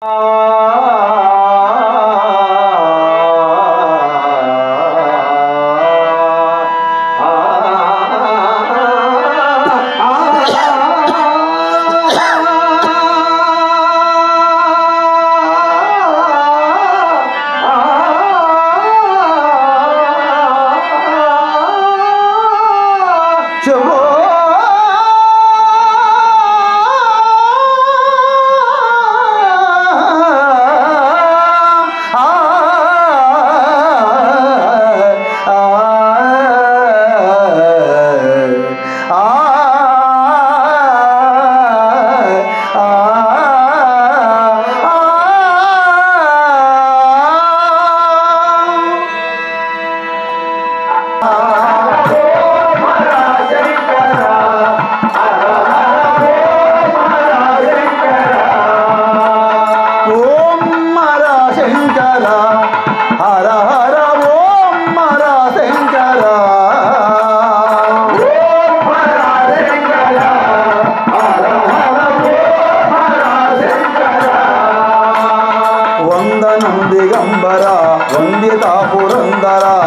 Uh... Vandita పురందరా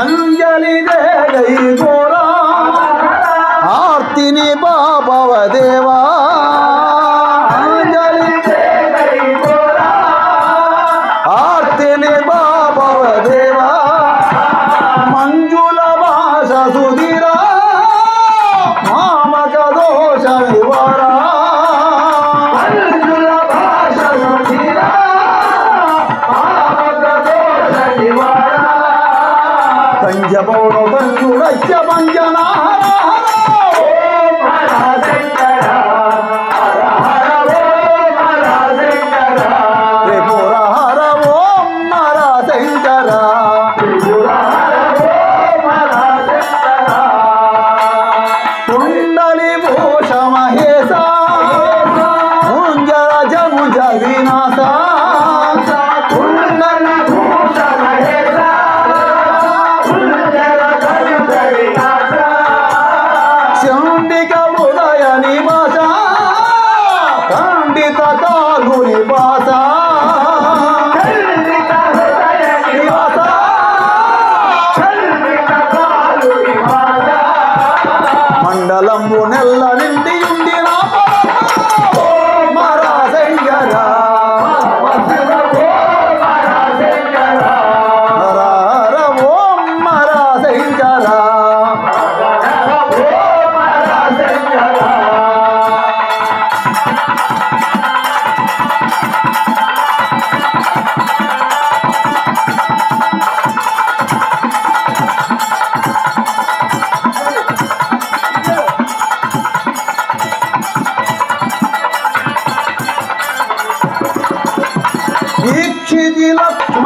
అంజలిదే Gora. ఆర్తిని బాబవ Deva. ప్రపంచాన